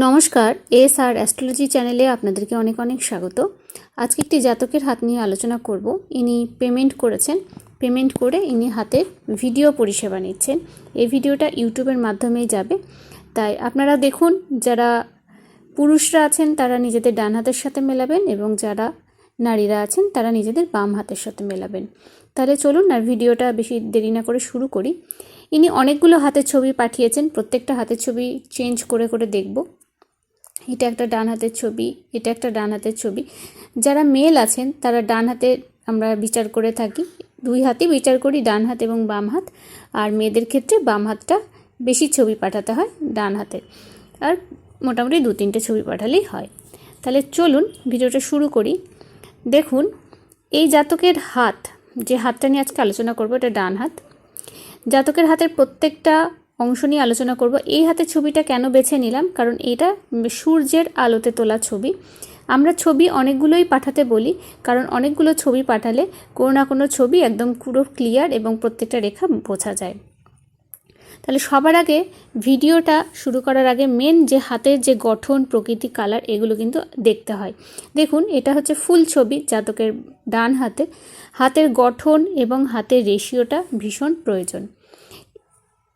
নমস্কার এস আর অ্যাস্ট্রোলজি চ্যানেলে আপনাদেরকে অনেক অনেক স্বাগত। আজকে একটি জাতকের হাত নিয়ে আলোচনা করব। ইনি পেমেন্ট করেছেন। পেমেন্ট করে ইনি হাতের ভিডিও পরিষেবা নিচ্ছেন। এই ভিডিওটা ইউটিউবের মাধ্যমেই যাবে। তাই আপনারা দেখুন, যারা পুরুষরা আছেন, তারা নিজেদের ডান হাতের সাথে মেলাবেন এবং যারা নারীরা আছেন, তারা নিজেদের বাম হাতের সাথে মেলাবেন। তাহলে চলুন আর ভিডিওটা বেশি দেরি না করে শুরু করি। ইনি অনেকগুলো হাতের ছবি পাঠিয়েছেন। প্রত্যেকটা হাতের ছবি চেঞ্জ করে করে দেখব। এটা একটা ডান হাতের ছবি, এটা একটা ডান হাতের ছবি। যারা মেল আছেন, তারা ডান হাতে আমরা বিচার করে থাকি। দুই হাতে বিচার করি, ডান হাত এবং বাম হাত। আর মেয়েদের ক্ষেত্রে বাম হাতটা বেশি ছবি পাঠাতে হয়, ডান হাতের আর মোটামুটি দু তিনটে ছবি পাঠালেই হয়। তাহলে চলুন ভিডিওটা শুরু করি। দেখুন, এই জাতকের হাত, যে হাতটা নিয়ে আজকে আলোচনা করব, এটা ডান হাত। জাতকের হাতের প্রত্যেকটা অংশ নিয়ে আলোচনা করব। এই হাতে ছবিটা কেন বেছে নিলাম? কারণ এটা সূর্যের আলোতে তোলা ছবি। আমরা ছবি অনেকগুলোই পাঠাতে বলি, কারণ অনেকগুলো ছবি পাঠালে কোনো না কোনো ছবি একদম পুরো ক্লিয়ার এবং প্রত্যেকটা রেখা বোঝা যায়। তাহলে সবার আগে ভিডিওটা শুরু করার আগে মেন যে হাতের যে গঠন, প্রকৃতি কালার এগুলো কিন্তু দেখতে হয়। দেখুন, এটা হচ্ছে ফুল ছবি, জাতকের ডান হাতে। হাতের গঠন এবং হাতের রেশিওটা ভীষণ প্রয়োজন।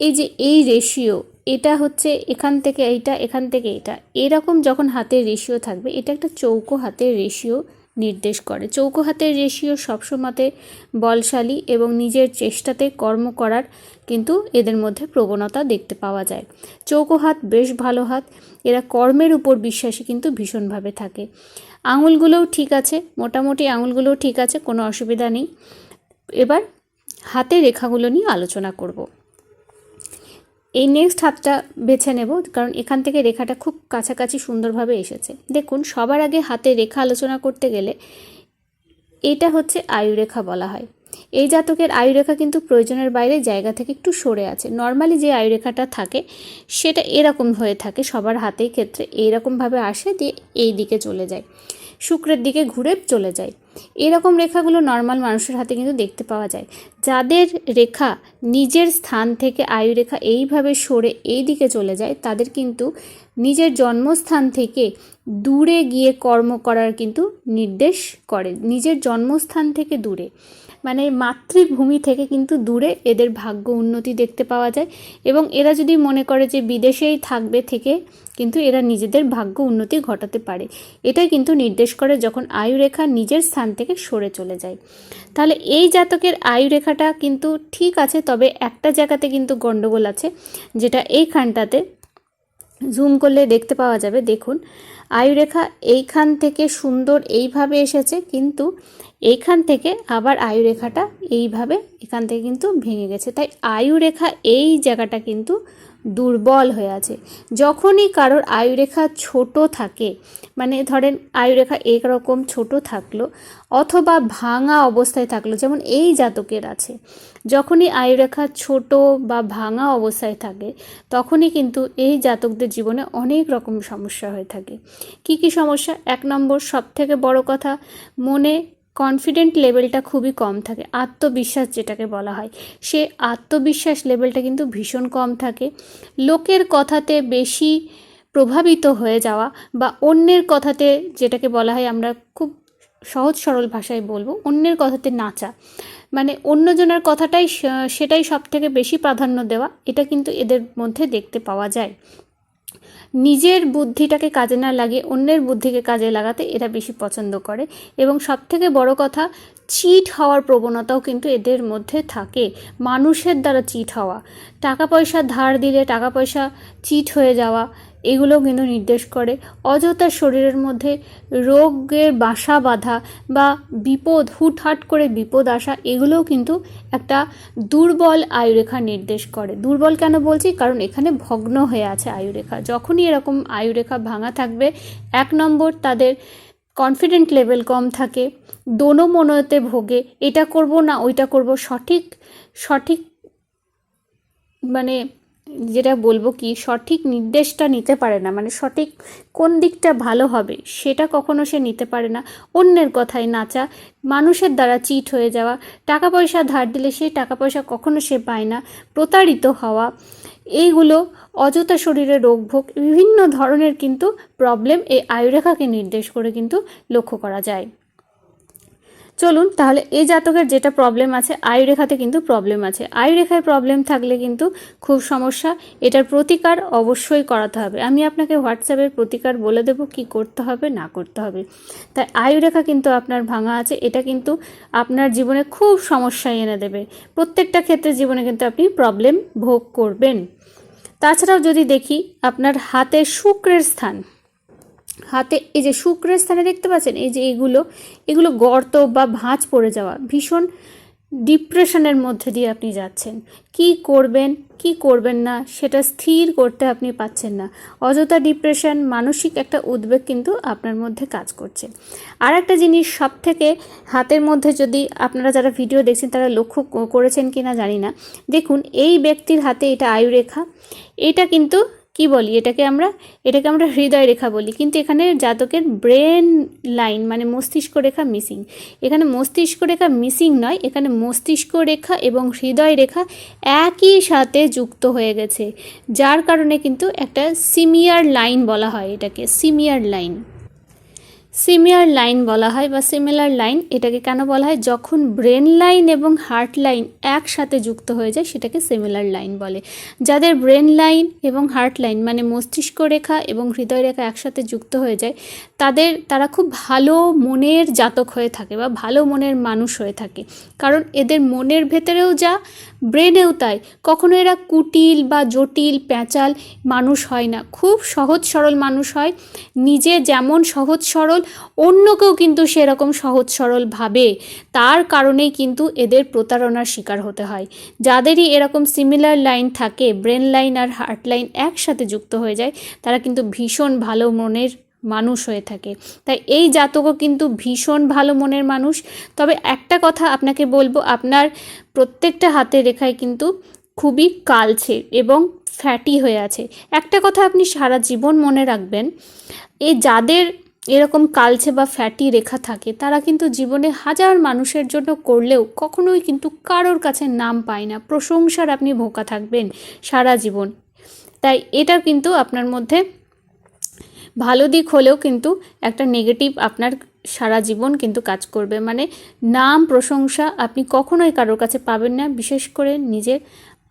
এই যে এই রেশিও এটা হচ্ছে এখান থেকে এইটা, এখান থেকে এটা এরকম যখন হাতের রেশিও থাকবে, এটা একটা চৌকো হাতের রেশিও নির্দেশ করে। চৌকো হাতের রেশিও সবসময়তে বলশালী এবং নিজের চেষ্টাতে কর্ম করার কিন্তু এদের মধ্যে প্রবণতা দেখতে পাওয়া যায়। চৌকো হাত বেশ ভালো হাত, এরা কর্মের উপর বিশ্বাসী কিন্তু ভীষণভাবে থাকে। আঙুলগুলোও ঠিক আছে, মোটামুটি আঙুলগুলোও ঠিক আছে, কোনো অসুবিধা নেই। এবার হাতের রেখাগুলো নিয়ে আলোচনা করব। এই নেক্সট হাতটা বেছে নেব, কারণ এখান থেকে রেখাটা খুব কাছাকাছি সুন্দরভাবে এসেছে। দেখুন, সবার আগে হাতে রেখা আলোচনা করতে গেলে এটা হচ্ছে আয়ুরেখা বলা হয়। এই জাতকের আয়ুরেখা কিন্তু প্রয়োজনের বাইরে জায়গা থেকে একটু সরে আছে। নর্মালি যে আয়ুরেখাটা থাকে, সেটা এরকম হয়ে থাকে, সবার হাতেই ক্ষেত্রে এইরকমভাবে আসে, দিয়ে এই দিকে চলে যায়। শুক্রের দিকে ঘুরে চলে যায়। এরকম রেখাগুলো নর্মাল মানুষের হাতে কিন্তু দেখতে পাওয়া যায়। যাদের রেখা নিজের স্থান থেকে আয়ু রেখা এইভাবে সরে এই দিকে চলে যায়, তাদের কিন্তু নিজের জন্মস্থান থেকে দূরে গিয়ে কর্ম করার কিন্তু নির্দেশ করে। নিজের জন্মস্থান থেকে দূরে। মানে মাতৃভূমি থেকে কিন্তু দূরে এদের ভাগ্য উন্নতি দেখতে পাওয়া যায় এবং এরা যদি মনে করে যে বিদেশেই থাকবে থেকে কিন্তু এরা নিজেদের ভাগ্য উন্নতি ঘটাতে পারে। এটাই কিন্তু নির্দেশ করে যখন আয়ুরেখা নিজের স্থান থেকে সরে চলে যায়। তাহলে এই জাতকের আয়ুরেখাটা কিন্তু ঠিক আছে, তবে একটা জায়গাতে কিন্তু গণ্ডগোল আছে, যেটা এইখানটাতে জুম করলে দেখতে পাওয়া যাবে। দেখুন, আয়ুরেখা এইখান থেকে সুন্দর এইভাবে এসেছে, কিন্তু এইখান থেকে আবার আয়ুরেখাটা এইভাবে এখান থেকে কিন্তু ভেঙে গেছে। তাই আয়ুরেখা এই জায়গাটা কিন্তু দুর্বল হয়ে আছে। যখনই কারোর আয়ুরেখা ছোট থাকে মানে ধরেন আয়ুরেখা একরকম ছোট থাকল অথবা ভাঙা অবস্থায় থাকল, যেমন এই জাতকের আছে, যখনই আয়ুরেখা ছোট বা ভাঙা অবস্থায় থাকে, তখনই কিন্তু এই জাতকদের জীবনে অনেক রকম সমস্যা হয়ে থাকে। কি কি সমস্যা? এক নম্বর সব থেকে বড় কথা, মনে কনফিডেন্ট লেভেলটা খুবই কম থাকে, আত্মবিশ্বাস যেটাকে বলা হয়। সে আত্মবিশ্বাস লেভেলটা কিন্তু ভীষণ কম থাকে। লোকের কথাতে বেশি প্রভাবিত হয়ে যাওয়া বা অন্যের কথাতে যেটাকে বলা হয় আমরা খুব সহজ সরল ভাষায় বলব, অন্যের কথাতে নাচা। মানে অন্যজনের কথাটাই সেটাই সব থেকে বেশি প্রাধান্য দেওয়া, এটা কিন্তু এদের মধ্যে দেখতে পাওয়া যায়। নিজের বুদ্ধিটাকে কাজে না লাগিয়ে অন্যের বুদ্ধিকে কাজে লাগাতে এরা বেশি পছন্দ করে। এবং সবথেকে বড় কথা চিট হওয়ার প্রবণতাও কিন্তু এদের মধ্যে থাকে। মানুষের দ্বারা চিট হওয়া। টাকা পয়সা ধার দিলে টাকা পয়সা চিট হয়ে যাওয়া। এগুলোও কিন্তু নির্দেশ করে। অযথা শরীরের মধ্যে রোগের বাসা বাঁধা বা বিপদ, হুটহাট করে বিপদ আসা, এগুলোও কিন্তু একটা দুর্বল আয়ুরেখা নির্দেশ করে। দুর্বল কেন বলছি? কারণ এখানে ভগ্ন হয়ে আছে আয়ুরেখা। যখনই এরকম আয়ুরেখা ভাঙা থাকবে, এক নম্বর তাদের কনফিডেন্ট লেভেল কম থাকে দোনো মনোতে ভোগে, এটা করব না, ওইটা করব সঠিক সঠিক মানে যেটা বলব কি, সঠিক নির্দেশটা নিতে পারে না। মানে সঠিক কোন দিকটা ভালো হবে সেটা কখনো সে নিতে পারে না। অন্যের কথায় নাচা, মানুষের দ্বারা চিট হয়ে যাওয়া, টাকা পয়সা ধার দিলে সেই টাকা পয়সা কখনো সে পায় না। প্রতারিত হওয়া, এইগুলো অযথা শরীরে রোগভোগ বিভিন্ন ধরনের কিন্তু প্রবলেম এই আয়ুরেখাকে নির্দেশ করে কিন্তু লক্ষ্য করা যায়। চলুন, তাহলে এই জাতকের যেটা প্রবলেম আছে আয়ুরেখাতে কিন্তু প্রবলেম আছে। আয়ুরেখায় প্রবলেম থাকলে কিন্তু খুব সমস্যা। এটার প্রতিকার অবশ্যই করাতে হবে। আমি আপনাকে হোয়াটসঅ্যাপের প্রতিকার বলে দেবো, কি করতে হবে, না করতে হবে। তাই আয়ুরেখা কিন্তু আপনার ভাঙা আছে। এটা কিন্তু আপনার জীবনে খুব সমস্যায় এনে দেবে। প্রত্যেকটা ক্ষেত্রে জীবনে কিন্তু আপনি প্রবলেম ভোগ করবেন। তাছাড়াও যদি দেখি, আপনার হাতে শুক্রের স্থান। হাতে এই যে শুক্রের স্থানে দেখতে পাচ্ছেন, এই যে এগুলো এগুলো গর্ত বা ভাঁজ পড়ে যাওয়া, ভীষণ ডিপ্রেশনের মধ্যে দিয়ে আপনি যাচ্ছেন। কি করবেন কি করবেন না, সেটা স্থির করতে আপনি পাচ্ছেন না। অযথা ডিপ্রেশন, মানসিক একটা উদ্বেগ কিন্তু আপনার মধ্যে কাজ করছে। আর একটা জিনিস সব থেকে হাতের মধ্যে যদি আপনারা যারা ভিডিও দেখছেন, তারা লক্ষ্য করেছেন কি না জানি না। দেখুন, এই ব্যক্তির হাতে এটা আয়ুরেখা, এটা কিন্তু কি বলি? এটাকে আমরা এটাকে আমরা হৃদয় রেখা বলি। কিন্তু এখানে জাতকের ব্রেন লাইন মানে মস্তিষ্ক রেখা মিসিং। এখানে মস্তিষ্ক রেখা মিসিং নয়, এখানে মস্তিষ্ক রেখা এবং হৃদয় রেখা একই সাথে যুক্ত হয়ে গেছে। যার কারণে কিন্তু একটা সিমিয়ার লাইন বলা হয় এটাকে, সিমিয়ার লাইন। সিমিয়ার লাইন বলা হয় বা সিমিলার লাইন এটাকে কেন বলা হয়? যখন ব্রেন লাইন এবং হার্ট লাইন একসাথে যুক্ত হয়ে যায়, সেটাকে সিমিলার লাইন বলে। যাদের ব্রেন লাইন এবং হার্ট লাইন মানে মস্তিষ্ক রেখা এবং হৃদয় রেখা একসাথে যুক্ত হয়ে যায়, তাদের, তারা খুব ভালো মনের জাতক হয়ে থাকে বা ভালো মনের মানুষ হয়ে থাকে। কারণ এদের মনের ভেতরেও যা ব্রেনেও তাই। কখনো এরা কুটিল বা জটিল, প্যাঁচাল মানুষ হয় না। খুব সহজ সরল মানুষ হয়। নিজে যেমন সহজ সরল, অন্যকেও কিন্তু সেরকম সহজ সরল ভাবে। তার কারণেই কিন্তু এদের প্রতারণার শিকার হতে হয়। যাদেরই এরকম সিমিলার লাইন থাকে ব্রেন লাইন আর হার্ট লাইন একসাথে যুক্ত হয়ে যায়, তারা কিন্তু ভীষণ ভালো মনের মানুষ হয়ে থাকে। তাই এই জাতকও কিন্তু ভীষণ ভালো মনের মানুষ। তবে একটা কথা আপনাকে বলব, আপনার প্রত্যেকটা হাতের রেখায় কিন্তু খুবই কালছে এবং ফ্যাটি হয়ে আছে। একটা কথা আপনি সারা জীবন মনে রাখবেন, এই যাদের এরকম কালছে বা ফ্যাটি রেখা থাকে, তারা কিন্তু জীবনে হাজার মানুষের জন্য করলেও কখনোই কিন্তু কারোর কাছে নাম পায় না। প্রশংসার আপনি ভোকা থাকবেন সারা জীবন। তাই এটা কিন্তু আপনার মধ্যে ভালো দিক হলেও কিন্তু একটা নেগেটিভ আপনার সারা জীবন কিন্তু কাজ করবে। মানে নাম, প্রশংসা আপনি কখনোই কারোর কাছে পাবেন না, বিশেষ করে নিজের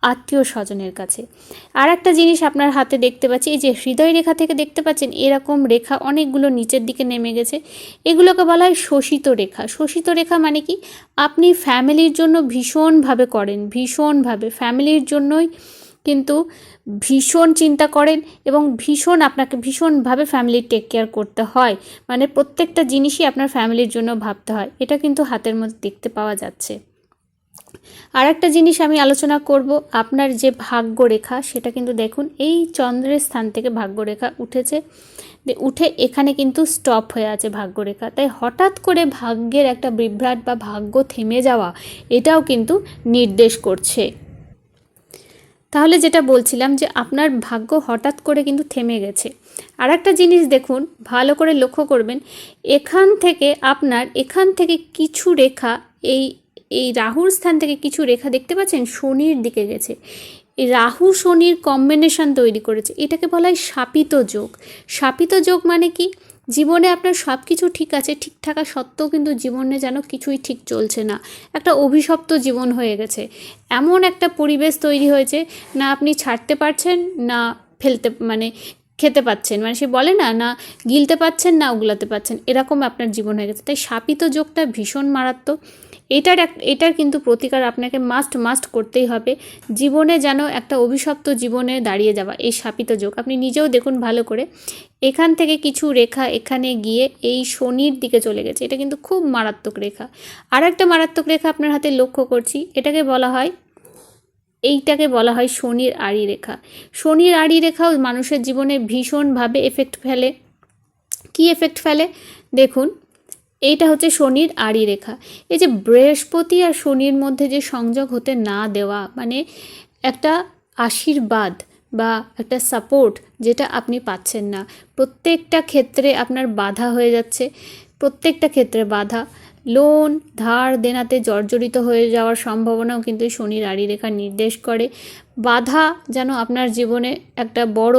আত্মীয় স্বজনের কাছে। আর একটা জিনিস আপনার হাতে দেখতে পাচ্ছি, এই যে হৃদয় রেখা থেকে দেখতে পাচ্ছেন, এরকম রেখা অনেকগুলো নিচের দিকে নেমে গেছে। এগুলোকে বলা হয় শোষিত রেখা। শোষিত রেখা মানে কি? আপনি ফ্যামিলির জন্য ভীষণভাবে করেন, ভীষণভাবে। ফ্যামিলির জন্যই কিন্তু ভীষণ চিন্তা করেন এবং ভীষণ আপনাকে ভীষণভাবে ফ্যামিলির টেক কেয়ার করতে হয়। মানে প্রত্যেকটা জিনিসই আপনার ফ্যামিলির জন্য ভাবতে হয়। এটা কিন্তু হাতের মধ্যে দেখতে পাওয়া যাচ্ছে। আর একটা জিনিস আমি আলোচনা করব, আপনার যে ভাগ্যরেখা, সেটা কিন্তু দেখুন, এই চন্দ্রের স্থান থেকে ভাগ্যরেখা উঠেছে। উঠে এখানে কিন্তু স্টপ হয়ে আছে ভাগ্যরেখা। তাই হঠাৎ করে ভাগ্যের একটা বিভ্রাট বা ভাগ্য থেমে যাওয়া, এটাও কিন্তু নির্দেশ করছে। তাহলে যেটা বলছিলাম যে আপনার ভাগ্য হঠাৎ করে কিন্তু থেমে গেছে। আর একটা জিনিস দেখুন, ভালো করে লক্ষ্য করবেন, এখান থেকে আপনার, এখান থেকে কিছু রেখা, এই এই রাহুর স্থান থেকে কিছু রেখা দেখতে পাচ্ছেন? শনির দিকে গেছে। রাহু শনির কম্বিনেশন তৈরি করেছে। এটাকে বলা হয় শাপিত যোগ। শাপিত যোগ মানে কি? জীবনে আপনার সব কিছু ঠিক আছে, ঠিক থাকা সত্ত্বেও কিন্তু জীবনে যেন কিছুই ঠিক চলছে না। একটা অভিশপ্ত জীবন হয়ে গেছে। এমন একটা পরিবেশ তৈরি হয়েছে, না আপনি ছাড়তে পারছেন, না ফেলতে মানে খেতে পাচ্ছেন। মানে সে বলে না না গিলতে পাচ্ছেন, না উগলাতে পাচ্ছেন। এরকম আপনার জীবন হয়ে গেছে। তাই শাপিত যোগটা ভীষণ মারাত্মক। এটার এক, এটার কিন্তু প্রতিকার আপনাকে মাস্ট মাস্ট করতেই হবে। জীবনে যেন একটা অভিশপ্ত জীবনে দাঁড়িয়ে যাওয়া, এই শাপিত যোগ। আপনি নিজেও দেখুন ভালো করে। এখান থেকে কিছু রেখা এখানে গিয়ে এই শনির দিকে চলে গেছে। এটা কিন্তু খুব মারাত্মক রেখা। আর একটা মারাত্মক রেখা আপনার হাতে লক্ষ্য করছি। এটাকে বলা হয়, এইটাকে বলা হয় শনির আড়ি রেখা। শনির আড়ি রেখাও মানুষের জীবনে ভীষণভাবে এফেক্ট ফেলে। কি এফেক্ট ফেলে? দেখুন এইটা হচ্ছে শনির আড়ি রেখা। এই যে বৃহস্পতি আর শনির মধ্যে যে সংযোগ হতে না দেওয়া মানে একটা আশীর্বাদ বা একটা সাপোর্ট যেটা আপনি পাচ্ছেন না। প্রত্যেকটা ক্ষেত্রে আপনার বাধা হয়ে যাচ্ছে, প্রত্যেকটা ক্ষেত্রে বাধা। লোন, ধার দেনাতে জর্জরিত হয়ে যাওয়ার সম্ভাবনাও কিন্তু শনির আড়ি রেখা নির্দেশ করে। বাধা যেন আপনার জীবনে একটা বড়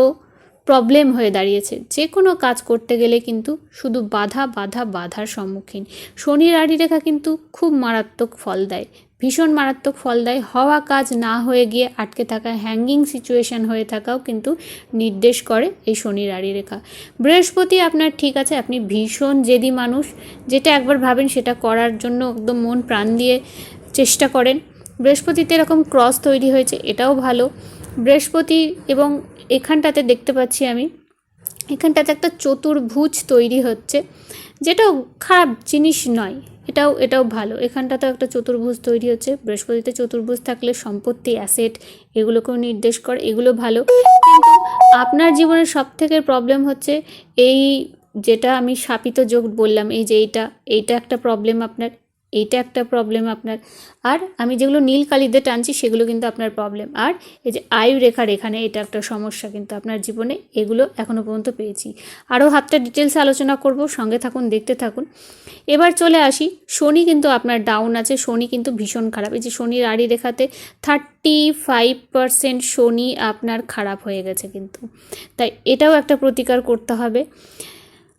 প্রবলেম হয়ে দাঁড়িয়েছে। যে কোনো কাজ করতে গেলে কিন্তু শুধু বাধা বাধা, বাধার সম্মুখীন। শনির আড়ি রেখা কিন্তু খুব মারাত্মক ফল দেয়। ভীষণ মারাত্মক ফল দেয়। হওয়া কাজ না হয়ে গিয়ে আটকে থাকা হ্যাঙ্গিং সিচুয়েশন হয়ে থাকাও কিন্তু নির্দেশ করে এই শনির আড়ি রেখা বৃহস্পতি আপনার ঠিক আছে, আপনি ভীষণ জেদি মানুষ। যেটা একবার ভাবেন সেটা করার জন্য একদম মন প্রাণ দিয়ে চেষ্টা করেন। বৃহস্পতিতে এরকম ক্রস তৈরি হয়েছে, এটাও ভালো। বৃহস্পতি এবং এখানটাতে দেখতে পাচ্ছি আমি। এখানটাতে একটা চতুর্ভুজ তৈরি হচ্ছে। যেটাও খারাপ জিনিস নয়, এটাও এটাও ভালো। এখানটাতেও একটা চতুর্ভুজ তৈরি হচ্ছে। বৃহস্পতিতে চতুর্ভুজ থাকলে সম্পত্তি অ্যাসেট এগুলোকেও নির্দেশ করে, এগুলো ভালো। কিন্তু আপনার জীবনের সব থেকে প্রবলেম হচ্ছে এই যেটা আমি শাপিত যোগ বললাম, এই যে এইটা এইটা একটা প্রবলেম আপনার। এইটা একটা প্রবলেম আপনার। আর আমি যেগুলো নীল কালিতে টানছি, সেগুলো কিন্তু আপনার প্রবলেম আর এই যে আয়ু রেখার এখানে এটা একটা সমস্যা কিন্তু আপনার জীবনে, এগুলো এখনও পর্যন্ত পেয়েছি। আরও হাতটা ডিটেলসে আলোচনা করব, সঙ্গে থাকুন, দেখতে থাকুন। এবার চলে আসি, শনি কিন্তু আপনার ডাউন আছে, শনি কিন্তু ভীষণ খারাপ। এই যে শনির আড়ি রেখাতে থার্টি ফাইভ পারসেন্ট শনি আপনার খারাপ হয়ে গেছে কিন্তু। তাই এটাও একটা প্রতিকার করতে হবে।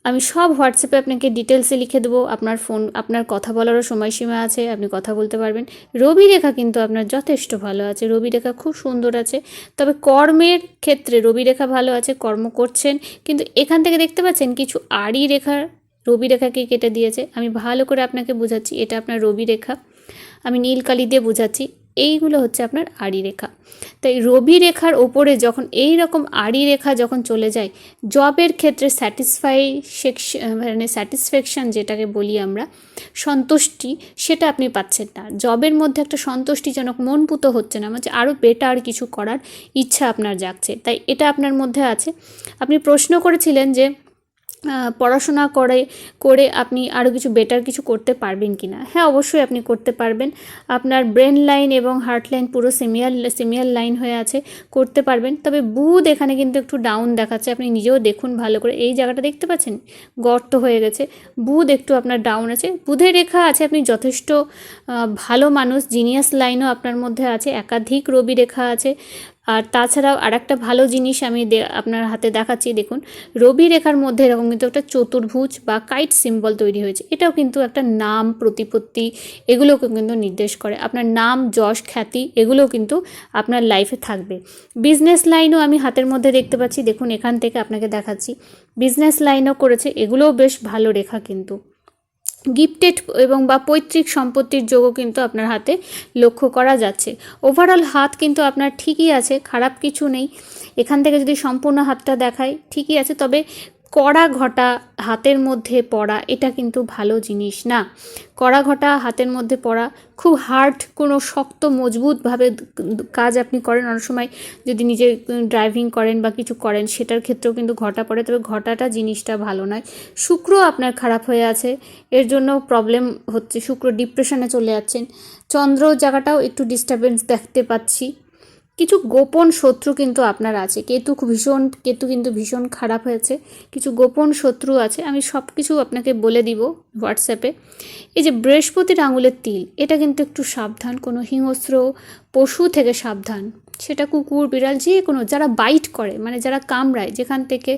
আমি সব হোয়াটসঅ্যাপে আপনাকে ডিটেলসে লিখে দেবো। আপনার ফোন আপনার কথা বলারও সময়সীমা আছে, আপনি কথা বলতে পারবেন। রবি রেখা কিন্তু আপনার যথেষ্ট ভালো আছে। রবি রেখা খুব সুন্দর আছে। তবে কর্মের ক্ষেত্রে রবি রেখা ভালো আছে, কর্ম করছেন। কিন্তু এখান থেকে দেখতে পাচ্ছেন কিছু আড়ি রেখার রবি রেখাকে কেটে দিয়েছে। আমি ভালো করে আপনাকে বোঝাচ্ছি, এটা আপনার রবি রেখা আমি নীল কালি দিয়ে বোঝাচ্ছি। এইগুলো হচ্ছে আপনার আড়ি রেখা। তাই রবি রেখার ওপরে যখন এই রকম আড়ি রেখা যখন চলে যায় জবের ক্ষেত্রে স্যাটিসফাই মানে স্যাটিসফ্যাকশান যেটাকে বলি আমরা, সন্তুষ্টি সেটা আপনি পাচ্ছেন না। জবের মধ্যে একটা সন্তুষ্টিজনক মন পুতো হচ্ছে না মানে আরও বেটার কিছু করার ইচ্ছা আপনার জাগছে। তাই এটা আপনার মধ্যে আছে। আপনি প্রশ্ন করেছিলেন যে পড়াশোনা করে করে আপনি আরও কিছু বেটার কিছু করতে পারবেন কি না হ্যাঁ অবশ্যই আপনি করতে পারবেন। আপনার ব্রেন লাইন এবং হার্ট লাইন পুরো সিমিয়ার সিমিয়ার লাইন হয়ে আছে, করতে পারবেন। তবে বুধ এখানে কিন্তু একটু ডাউন দেখাচ্ছে। আপনি নিজেও দেখুন ভালো করে। এই জায়গাটা দেখতে পাচ্ছেন? গর্ত হয়ে গেছে। বুধ একটু আপনার ডাউন আছে। বুধের রেখা আছে, আপনি যথেষ্ট ভালো মানুষ জিনিয়াস লাইনও আপনার মধ্যে আছে। একাধিক রবি রেখা আছে। আর তাছাড়াও আর একটা ভালো জিনিস আমি আপনার হাতে দেখাচ্ছি, দেখুন, রবি রেখার মধ্যে এরকম কিন্তু একটা চতুর্ভুজ বা কাইট সিম্বল তৈরি হয়েছে। এটাও কিন্তু একটা নাম, প্রতিপত্তি, এগুলোকে কিন্তু নির্দেশ করে। আপনার নাম, যশ, খ্যাতি এগুলোও কিন্তু আপনার লাইফে থাকবে। বিজনেস লাইনও আমি হাতের মধ্যে দেখতে পাচ্ছি। দেখুন, এখান থেকে আপনাকে দেখাচ্ছি। বিজনেস লাইনও করেছে। এগুলোও বেশ ভালো রেখা কিন্তু। গিফটেড এবং বা পৈতৃক সম্পত্তির যোগও কিন্তু আপনার হাতে লক্ষ্য করা যাচ্ছে। ওভারঅল হাত কিন্তু আপনার ঠিকই আছে, খারাপ কিছু নেই। এখান থেকে যদি সম্পূর্ণ হাতটা দেখায় ঠিকই আছে, তবে কড়া ঘটা হাতের মধ্যে পড়া, এটা কিন্তু ভালো জিনিস না। কড়া ঘটা হাতের মধ্যে পড়া খুব হার্ড কোনো শক্ত, মজবুতভাবে কাজ আপনি করেন। অনেক সময় যদি নিজে ড্রাইভিং করেন বা কিছু করেন, সেটার ক্ষেত্রেও কিন্তু ঘটা পড়ে। তবে ঘটাটা জিনিসটা ভালো নয়। শুক্র আপনার খারাপ হয়ে আছে, এর জন্য প্রবলেম হচ্ছে। শুক্র ডিপ্রেশনে চলে যাচ্ছেন। চন্দ্র জায়গাটাও একটু ডিস্টারবেন্স দেখতে পাচ্ছি। কিছু গোপন শত্রু কিন্তু আপনার আছে। কেতু ভীষণ, কেতু কিন্তু ভীষণ খারাপ হয়েছে। কিছু গোপন শত্রু আছে। আমি সব কিছু আপনাকে বলে দিব হোয়াটসঅ্যাপে এই যে বৃহস্পতির আঙুলের তিল, এটা কিন্তু একটু সাবধান। কোনো হিংস্র পশু থেকে সাবধান। সেটা কুকুর, বিড়াল, যে কোনো, যারা বাইট করে মানে যারা কামড়ায়, যেখান থেকে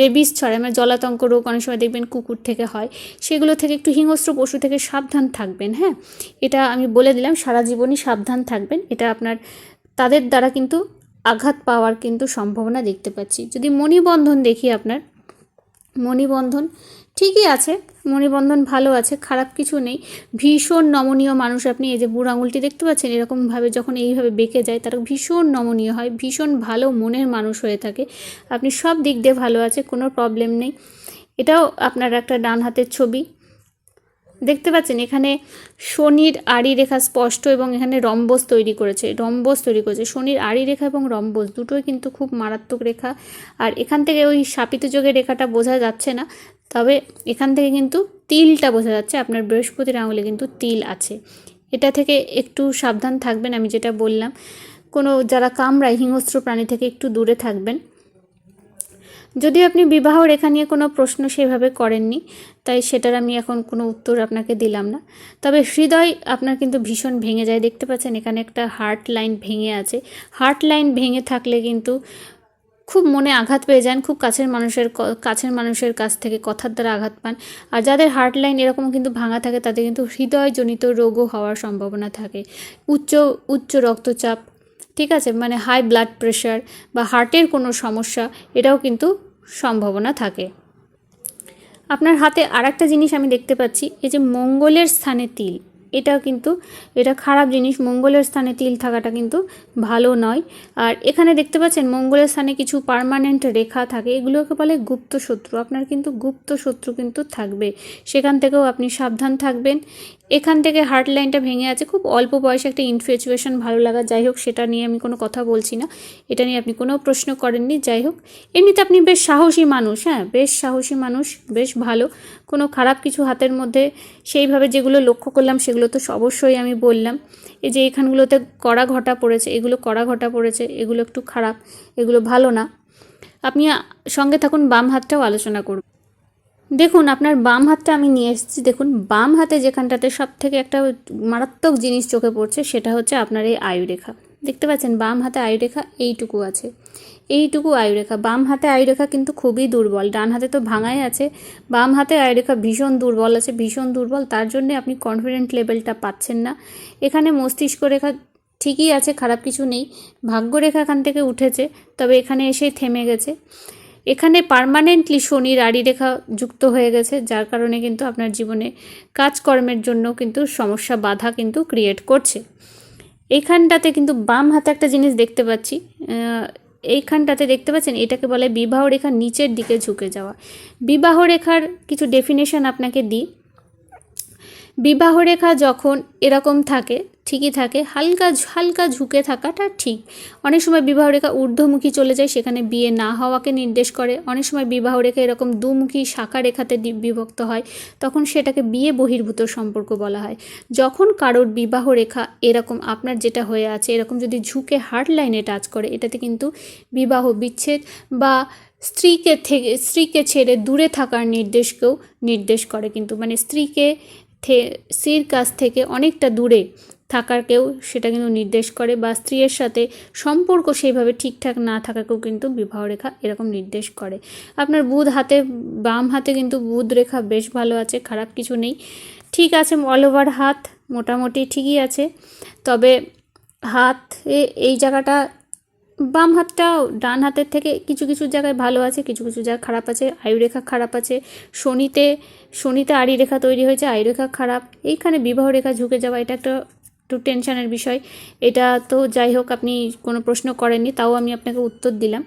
রেবিস ছড়ায় মানে জলাতঙ্ক রোগ অনেক সময় দেখবেন কুকুর থেকে হয়, সেগুলো থেকে একটু হিংস্র পশু থেকে সাবধান থাকবেন হ্যাঁ? এটা আমি বলে দিলাম, সারা জীবনই সাবধান থাকবেন। এটা আপনার তাদের দ্বারা কিন্তু আঘাত পাওয়ার কিন্তু সম্ভাবনা দেখতে পাচ্ছি। যদি মণিবন্ধন দেখি আপনার, মণিবন্ধন ঠিকই আছে, মণিবন্ধন ভালো আছে, খারাপ কিছু নেই। ভীষণ নমনীয় মানুষ আপনি, এই যে বুড়ো আঙুলটি দেখতে পাচ্ছেন, এরকমভাবে যখন এইভাবে বেঁকে যায়, তারা ভীষণ নমনীয় হয়, ভীষণ ভালো মনের মানুষ হয়ে থাকে। আপনি সব দিক দিয়ে ভালো আছে, কোনো প্রবলেম নেই। এটাও আপনার একটা ডান হাতের ছবি। দেখতে পাচ্ছেন, এখানে শনির আড়ি রেখা স্পষ্ট এবং এখানে রম্বস তৈরি করেছে, রম্বস তৈরি করেছে। শনির আড়ি রেখা এবং রম্বস দুটোই কিন্তু খুব মারাত্মক রেখা। আর এখান থেকে ওই শাপিত যোগের রেখাটা বোঝা যাচ্ছে না, তবে এখান থেকে কিন্তু তিলটা বোঝা যাচ্ছে, আপনার বৃহস্পতির আঙুলে কিন্তু তিল আছে। এটা থেকে একটু সাবধান থাকবেন, আমি যেটা বললাম। কোনো যারা কামড়ায় হিংস্র প্রাণী থেকে একটু দূরে থাকবেন। যদিও আপনি বিবাহ রেখা নিয়ে কোনো প্রশ্ন সেভাবে করেননি, তাই সেটার আমি এখন কোনো উত্তর আপনাকে দিলাম না। তবে হৃদয় আপনার কিন্তু ভীষণ ভেঙে যায়। দেখতে পাচ্ছেন, এখানে একটা হার্ট লাইন ভেঙে আছে। হার্ট লাইন ভেঙে থাকলে কিন্তু খুব মনে আঘাত পেয়ে যান, খুব কাছের মানুষের কাছের মানুষের কাছ থেকে কথার দ্বারা আঘাত পান। আর যাদের হার্ট লাইন এরকম কিন্তু ভাঙা থাকে, তাদের কিন্তু হৃদয়জনিত রোগও হওয়ার সম্ভাবনা থাকে। উচ্চ উচ্চ রক্তচাপ, ঠিক আছে? মানে হাই ব্লাড প্রেশার বা হার্টের কোনো সমস্যা, এটাও কিন্তু সম্ভাবনা থাকে। আপনার হাতে আর একটা জিনিস আমি দেখতে পাচ্ছি, এই যে মঙ্গলের স্থানে তিল। এটাও কিন্তু, এটা খারাপ জিনিস, মঙ্গলের স্থানে তিল থাকাটা কিন্তু ভালো নয়। আর এখানে দেখতে পাচ্ছেন, মঙ্গলের স্থানে কিছু পার্মানেন্ট রেখা থাকে, এগুলোকে বলে গুপ্ত শত্রু। আপনার কিন্তু গুপ্ত শত্রু কিন্তু থাকবে। সেখান থেকেও আপনি সাবধান থাকবেন। এখান থেকে হার্ট লাইনটা ভেঙে আছে, খুব অল্প বয়সে একটা ইনফ্যাচুয়েশন ভালো লাগা। যাই হোক, সেটা নিয়ে আমি কোনো কথা বলছি না। এটা নিয়ে আপনি কোনো প্রশ্ন করেননি, যাই হোক। এমনিতে আপনি বেশ সাহসী মানুষ হ্যাঁ বেশ সাহসী মানুষ, বেশ ভালো। কোনো খারাপ কিছু হাতের মধ্যে সেইভাবে যেগুলো লক্ষ্য করলাম, সেগুলো তো অবশ্যই আমি বললাম। এই যে এখানগুলোতে কড়া ঘটা পড়েছে, এগুলো কড়া ঘটা পড়েছে, এগুলো একটু খারাপ, এগুলো ভালো না। আপনি সঙ্গে থাকুন, বাম হাতটাও আলোচনা করুন দেখুন, আপনার বাম হাতটা আমি নিয়ে এসেছি। দেখুন, বাম হাতে যেখানটাতে সব থেকে একটা মারাত্মক জিনিস চোখে পড়ছে, সেটা হচ্ছে আপনার এই আয়ুরেখা দেখতে পাচ্ছেন, বাম হাতে আয়ুরেখা এইটুকু আছে। এইটুকু আয়ুরেখা। বাম হাতে আয়ুরেখা কিন্তু খুবই দুর্বল। ডান হাতে তো ভাঙাই আছে। বাম হাতে আয়ুরেখা ভীষণ দুর্বল আছে, ভীষণ দুর্বল। তার জন্য আপনি কনফিডেন্ট লেভেলটা পাচ্ছেন না। এখানে মস্তিষ্ক রেখা ঠিকই আছে, খারাপ কিছু নেই। ভাগ্যরেখা এখান থেকে উঠেছে, তবে এখানে এসে থেমে গেছে। এখানে পার্মানেন্টলি শনির রেখা যুক্ত হয়ে গেছে, যার কারণে কিন্তু আপনার জীবনে কাজকর্মের জন্য কিন্তু সমস্যা, বাধা কিন্তু ক্রিয়েট করছে। এইখানটাতে কিন্তু বাম হাতে একটা জিনিস দেখতে পাচ্ছি। এইখানটাতে দেখতে পাচ্ছেন, এটাকে বলে বিবাহ রেখার নিচের দিকে ঝুঁকে যাওয়া। বিবাহ রেখার কিছু ডেফিনেশন আপনাকে দিই। বিবাহ রেখা যখন এরকম থাকে ঠিকই থাকে, হালকা হালকা ঝুঁকে থাকাটা ঠিক। অনেক সময় বিবাহ রেখা ঊর্ধ্বমুখী চলে যায়, সেখানে বিয়ে না হওয়াকে নির্দেশ করে। অনেক সময় বিবাহ রেখা এরকম দুমুখী শাখা রেখাতে বিভক্ত হয়, তখন সেটাকে বিয়ে বহির্ভূত সম্পর্ক বলা হয়। যখন কারোর বিবাহ রেখা এরকম আপনার যেটা হয়ে আছে, এরকম যদি ঝুঁকে হার্ড লাইনে টাচ করে, এটাতে কিন্তু বিবাহ বিচ্ছেদ বা স্ত্রীকে থেকে স্ত্রীকে ছেড়ে দূরে থাকার নির্দেশকেও নির্দেশ করে। কিন্তু মানে স্ত্রীকে থে- স্ত্রীর কাছ থেকে অনেকটা দূরে থাকারকেও সেটা কিন্তু নির্দেশ করে বা স্ত্রীর সাথে সম্পর্ক সেইভাবে ঠিকঠাক না থাকাকেও কিন্তু বিবাহ রেখা এরকম নির্দেশ করে। আপনার বুধ হাতে, বাম হাতে কিন্তু বুধ রেখা বেশ ভালো আছে, খারাপ কিছু নেই। ঠিক আছে অল ওভার হাত মোটামুটি ঠিকই আছে। তবে হাত এই জায়গাটা, বাম হাতটাও ডান হাতের থেকে কিছু কিছু জায়গায় ভালো আছে, কিছু কিছু জায়গায় খারাপ আছে আয়ুরেখা খারাপ আছে। শনিতে শনিতে আড়ি রেখা তৈরি হয়েছে আয়ুরেখা খারাপ। এইখানে বিবাহ রেখা ঝুঁকে যাওয়া, এটা একটা একটু টেনশনের বিষয়। এটা তো যাই হোক, আপনি কোনো প্রশ্ন করেননি, তাও আমি আপনাকে উত্তর দিলাম।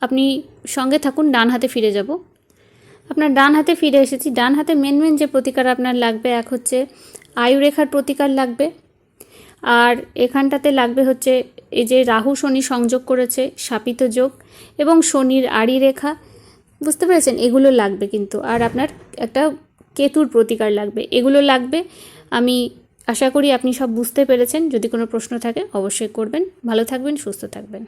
আপনি সঙ্গে থাকুন, ডান হাতে ফিরে যাব। আপনার ডান হাতে ফিরে এসেছি। ডান হাতে মেন মেন যে প্রতিকার আপনার লাগবে, এক হচ্ছে আয়ুরেখার প্রতিকার লাগবে। আর এখানটাতে লাগবে হচ্ছে এই যে রাহু শনি সংযোগ করেছে, শাপিত যোগ এবং শনির আড়ি রেখা বুঝতে পেরেছেন? এগুলো লাগবে কিন্তু। আর আপনার একটা কেতুর প্রতিকার লাগবে। এগুলো লাগবে, আমি আশা করি আপনি সব বুঝতে পেরেছেন। যদি কোনো প্রশ্ন থাকে, অবশ্যই করবেন। ভালো থাকবেন, সুস্থ থাকবেন।